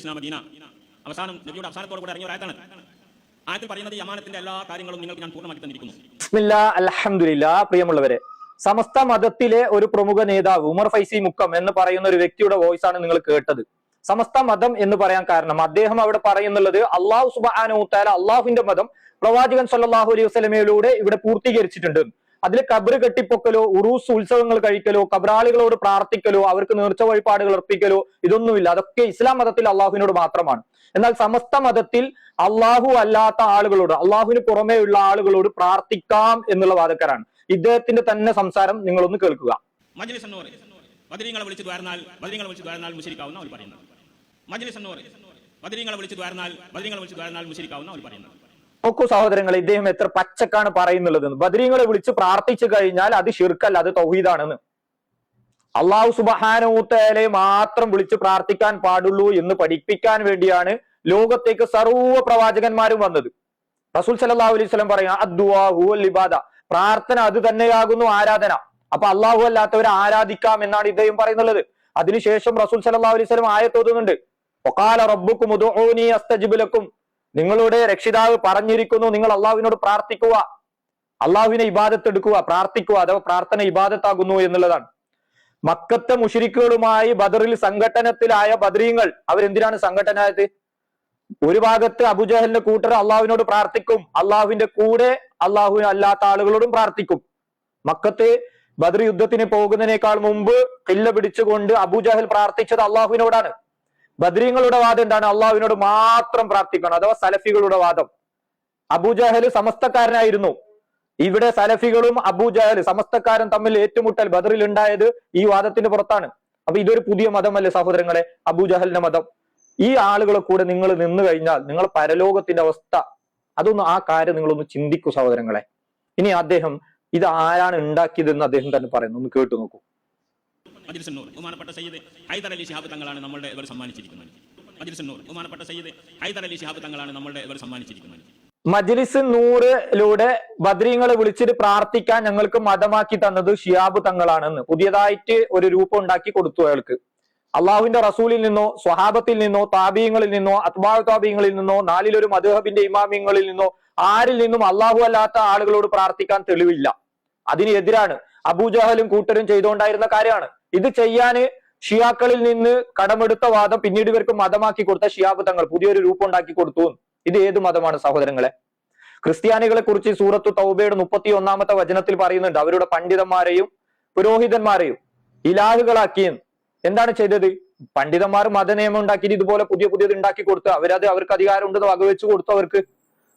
ഇസ്ലാം അവസാനം നബിയുടെ കൂടെ ഇറങ്ങിയ പറയുന്നത് യമാനത്തിന്റെ എല്ലാ കാര്യങ്ങളും നിങ്ങൾക്ക് ഞാൻ തന്നിരിക്കുന്നു. പ്രിയമുള്ളവരെ സമസ്ത മതത്തിലെ ഒരു പ്രമുഖ നേതാവ് ഉമർ ഫൈസി മുക്കം എന്ന് പറയുന്ന ഒരു വ്യക്തിയുടെ വോയിസ് ആണ് നിങ്ങൾ കേട്ടത്. സമസ്ത മതം എന്ന് പറയാൻ കാരണം അദ്ദേഹം അവിടെ പറയുന്നുള്ളത് അള്ളാഹു സുബാനുത്താല അള്ളാഹുവിന്റെ മതം പ്രവാചകൻ സല്ലാഹു അലൈഹി വസ്ലമയിലൂടെ ഇവിടെ പൂർത്തീകരിച്ചിട്ടുണ്ട്. അതിൽ കബറ് കെട്ടിപ്പൊക്കലോ ഉറൂസ് ഉത്സവങ്ങൾ കഴിക്കലോ കബറാളികളോട് പ്രാർത്ഥിക്കലോ അവർക്ക് നേർച്ച വഴിപാടുകൾ അർപ്പിക്കലോ ഇതൊന്നുമില്ല. അതൊക്കെ ഇസ്ലാം മതത്തിൽ അള്ളാഹുവിനോട് മാത്രമാണ്. എന്നാൽ സമസ്ത മതത്തിൽ അള്ളാഹു അല്ലാത്ത ആളുകളോട് അള്ളാഹുവിന് പുറമേ ഉള്ള ആളുകളോട് പ്രാർത്ഥിക്കാം എന്നുള്ള വാദക്കാരാണ്. ഇദ്ദേഹത്തിന്റെ തന്നെ സംസാരം നിങ്ങളൊന്ന് കേൾക്കുക. മജ്ലിസ് എന്ന് പറയും. ബദരീങ്ങളെ വിളിച്ചു ദ്വാരനാൽ ബദരീങ്ങളെ വിളിച്ചു ദ്വാരനാൽ മജ്ലിസ് എന്ന് പറയും. വിളിച്ചു ദ്വാരനാൽ ബദരീങ്ങളെ വിളിച്ചു ദ്വാരനാൽ മുശരിക്കാവുന്ന അവർ പറയുന്നത്. നോക്കൂ സഹോദരങ്ങൾ ഇദ്ദേഹം എത്ര പച്ചക്കാണ് പറയുന്നുള്ളത്. ബദരീങ്ങളെ വിളിച്ച് പ്രാർത്ഥിച്ചു കഴിഞ്ഞാൽ അത് ഷിർക്കല്ല അത് തൗഹീദാണെന്ന്. അള്ളാഹു സുബഹാനൂത്തേലെ മാത്രം വിളിച്ച് പ്രാർത്ഥിക്കാൻ പാടുള്ളൂ എന്ന് പഠിപ്പിക്കാൻ വേണ്ടിയാണ് ലോകത്തേക്ക് സർവ പ്രവാചകന്മാരും വന്നത്. റസൂൽ സല്ലല്ലാഹു അലൈഹി സ്വലം പറയാ അദ്വാഹു ഇബാദ. പ്രാർത്ഥന അത് തന്നെയാകുന്നു ആരാധന. അപ്പൊ അള്ളാഹു അല്ലാത്തവരെ ആരാധിക്കാം എന്നാണ് ഇദ്ദേഹം പറയുന്നുള്ളത്. അതിനുശേഷം റസൂൽ സല്ലല്ലാഹു അലൈഹി സ്വലം ആയത്തോതുന്നുണ്ട് ഒക്കാല റബ്ബുക്കും നിങ്ങളുടെ രക്ഷിതാവ് പറഞ്ഞിരിക്കുന്നു നിങ്ങൾ അള്ളാഹുവിനോട് പ്രാർത്ഥിക്കുക. അള്ളാഹുവിനെ ഇബാദത്ത് എടുക്കുക പ്രാർത്ഥിക്കുക അഥവാ പ്രാർത്ഥന ഇബാദത്താകുന്നു എന്നുള്ളതാണ്. മക്കത്തെ മുഷിരിക്കുകളുമായി ബദറിൽ സംഘടനത്തിലായ ബദരീങ്ങൾ അവരെന്തിനാണ് സംഘട്ടനായത് ഒരു ഭാഗത്ത് അബുജഹലിന്റെ കൂട്ടർ അള്ളാഹുവിനോട് പ്രാർത്ഥിക്കും അള്ളാഹുവിന്റെ കൂടെ അള്ളാഹു അല്ലാത്ത ആളുകളോടും പ്രാർത്ഥിക്കും. മക്കത്ത് ബദർ യുദ്ധത്തിന് പോകുന്നതിനേക്കാൾ മുമ്പ് കില്ല പിടിച്ചുകൊണ്ട് അബുജഹൽ പ്രാർത്ഥിച്ചത് അള്ളാഹുവിനോടാണ്. ബദ്രീങ്ങളുടെ വാദം എന്താണ്? അള്ളാഹുവിനോട് മാത്രം പ്രാർത്ഥിക്കണം. അഥവാ സലഫികളുടെ വാദം. അബൂജഹൽ സമസ്തക്കാരനായിരുന്നു. ഇവിടെ സലഫികളും അബൂജഹൽ സമസ്തക്കാരൻ തമ്മിൽ ഏറ്റുമുട്ടൽ ബദറിൽ ഉണ്ടായത് ഈ വാദത്തിന് പുറത്താണ്. അപ്പൊ ഇതൊരു പുതിയ മതമല്ലേ സഹോദരങ്ങളെ? അബൂജഹലിന്റെ മതം. ഈ ആളുകളെ കൂടെ നിങ്ങൾ നിന്നു കഴിഞ്ഞാൽ നിങ്ങൾ പരലോകത്തിന്റെ അവസ്ഥ അതൊന്ന് ആ കാര്യം നിങ്ങളൊന്ന് ചിന്തിക്കൂ സഹോദരങ്ങളെ. ഇനി അദ്ദേഹം ഇത് ആരാണ് ഉണ്ടാക്കിയതെന്ന് അദ്ദേഹം തന്നെ പറയുന്നു. ഒന്ന് കേട്ടു നോക്കൂ. മജ്ലിസ് നൂർ ബഹുമാനപ്പെട്ട സയ്യിദ് ഹൈദർ അലി ശിഹാബ് തങ്ങളാണ് നമ്മളുടെ ഇവർ സമ്മാനിച്ചിരിക്കുന്നത്. മജ്ലിസ് നൂർ ബഹുമാനപ്പെട്ട സയ്യിദ് ഹൈദർ അലി ശിഹാബ് തങ്ങളാണ് നമ്മളുടെ ഇവർ സമ്മാനിച്ചിരിക്കുന്നത്. മജ്ലിസ് നൂറിലൂടെ ബദ്രീങ്ങളെ വിളിച്ചിട്ട് പ്രാർത്ഥിക്കാൻ ഞങ്ങൾക്ക് മതമാക്കി തന്നത് ഷിയാബ് തങ്ങളാണെന്ന്. പുതിയതായിട്ട് ഒരു രൂപം ഉണ്ടാക്കി കൊടുത്തു അയാൾക്ക്. അള്ളാഹുവിന്റെ റസൂലിൽ നിന്നോ സ്വഹാബത്തിൽ നിന്നോ താബീയങ്ങളിൽ നിന്നോ അത്മാ താബീയങ്ങളിൽ നിന്നോ നാലിലൊരു മധുഹബിന്റെ ഇമാമിയങ്ങളിൽ നിന്നോ ആരിൽ നിന്നും അള്ളാഹു അല്ലാത്ത ആളുകളോട് പ്രാർത്ഥിക്കാൻ തെളിവില്ല. അതിന് അബൂജഹലും കൂട്ടരും ചെയ്തുകൊണ്ടായിരുന്ന കാര്യമാണ്. ഇത് ചെയ്യാന് ഷിയാക്കളിൽ നിന്ന് കടമെടുത്ത വാദം പിന്നീട് ഇവർക്ക് മതമാക്കി കൊടുത്ത ഷിയാബുദ്ധങ്ങൾ പുതിയൊരു രൂപം ഉണ്ടാക്കി കൊടുത്തു. ഇത് ഏത് മതമാണ് സഹോദരങ്ങളെ? ക്രിസ്ത്യാനികളെ കുറിച്ച് സൂറത്തു തൗബയുടെ മുപ്പത്തി ഒന്നാമത്തെ വചനത്തിൽ പറയുന്നുണ്ട്. അവരുടെ പണ്ഡിതന്മാരെയും പുരോഹിതന്മാരെയും ഇലാഹുകളാക്കിയും എന്താണ് ചെയ്തത്? പണ്ഡിതന്മാർ മതനിയമം ഉണ്ടാക്കിയിട്ട് ഇതുപോലെ പുതിയ പുതിയത് ഉണ്ടാക്കി കൊടുത്ത് അവരത് അവർക്ക് അധികാരം ഉണ്ടെന്ന് വകവെച്ച് കൊടുത്തു അവർക്ക്.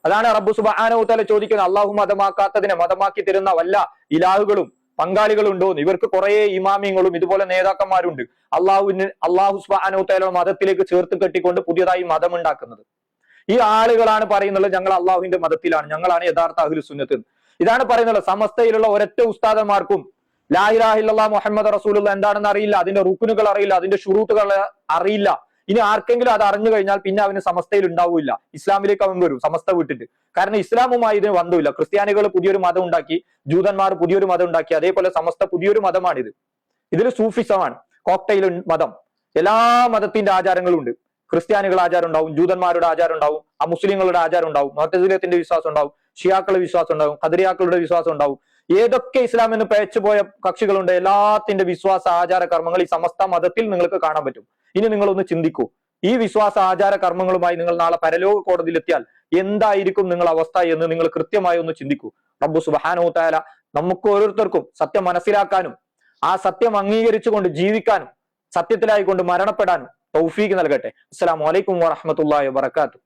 അതാണ് റബ്ബു സുബാനോത്തല ചോദിക്കുന്നത്. അള്ളാഹു മതമാക്കാത്തതിനെ മതമാക്കി തരുന്ന വല്ല ഇലാഹുകളും പങ്കാളികളുണ്ടോ ഇവർക്ക് കുറെ ഇമാമിയങ്ങളും ഇതുപോലെ നേതാക്കന്മാരുണ്ട്. അള്ളാഹുവിന് അള്ളാഹു സ്വാനോത്തേലോ മതത്തിലേക്ക് ചേർത്ത് കെട്ടിക്കൊണ്ട് പുതിയതായി മതം ഉണ്ടാക്കുന്നത് ഈ ആളുകളാണ് പറയുന്നത് ഞങ്ങൾ അള്ളാഹുവിന്റെ മതത്തിലാണ്. ഞങ്ങളാണ് യഥാർത്ഥ അഹുൽ സുന്നത്ത് ഇതാണ് പറയുന്നത് സമസ്തയിലുള്ള ഒരൊറ്റ ഉസ്താദന്മാർക്കും ലാഹിലാഹില്ലാ മുഹമ്മദ് റസൂലുള്ള എന്താണെന്ന് അറിയില്ല. അതിന്റെ റുക്കുനുകൾ അറിയില്ല. അതിന്റെ ഷുറൂട്ടുകൾ അറിയില്ല. ഇനി ആർക്കെങ്കിലും അത് അറിഞ്ഞു കഴിഞ്ഞാൽ പിന്നെ അവന് സമസ്തയിൽ ഉണ്ടാവില്ല. ഇസ്ലാമിലേക്ക് അവൻ വരും സമസ്ത വിട്ടിട്ട്. കാരണം ഇസ്ലാമുമായി ഇതിന് ബന്ധമില്ല. ക്രിസ്ത്യാനികൾ പുതിയൊരു മതം ഉണ്ടാക്കി ജൂതന്മാർ പുതിയൊരു മതം ഉണ്ടാക്കി അതേപോലെ സമസ്ത പുതിയൊരു മതമാണിത്. ഇതിൽ സൂഫിസമാണ് കോക്ടൈൽ മതം. എല്ലാ മതത്തിന്റെ ആചാരങ്ങളും ഉണ്ട്. ക്രിസ്ത്യാനികളുടെ ആചാരം ഉണ്ടാവും ജൂതന്മാരുടെ ആചാരം ഉണ്ടാവും ആ മുസ്ലിങ്ങളുടെ ആചാരം ഉണ്ടാവും മൊത്തത്തിലത്തിന്റെ വിശ്വാസം ഉണ്ടാവും ഷിയാക്കളുടെ വിശ്വാസം ഉണ്ടാവും ഖദരിയാക്കളുടെ വിശ്വാസം ഉണ്ടാവും. ഏതൊക്കെ ഇസ്ലാം എന്ന് പേച്ചു പോയ കക്ഷികളുണ്ട് എല്ലാത്തിന്റെ വിശ്വാസ ആചാര കർമ്മങ്ങൾ ഈ സമസ്ത മതത്തിൽ നിങ്ങൾക്ക് കാണാൻ പറ്റും. ഇനി നിങ്ങളൊന്ന് ചിന്തിക്കൂ. ഈ വിശ്വാസ ആചാര കർമ്മങ്ങളുമായി നിങ്ങൾ നാളെ പരലോക കോടതിയിലെത്തിയാൽ എന്തായിരിക്കും നിങ്ങൾ അവസ്ഥ എന്ന് നിങ്ങൾ കൃത്യമായി ഒന്ന് ചിന്തിക്കൂ. റബ്ബു സുബാനോ താല നമുക്ക് ഓരോരുത്തർക്കും സത്യം മനസ്സിലാക്കാനും ആ സത്യം അംഗീകരിച്ചുകൊണ്ട് ജീവിക്കാനും സത്യത്തിലായിക്കൊണ്ട് മരണപ്പെടാനും തൗഫീക്ക് നൽകട്ടെ. അസ്സലാമു അലൈക്കും വാഹമത്തല്ലാ വബർക്കാത്തു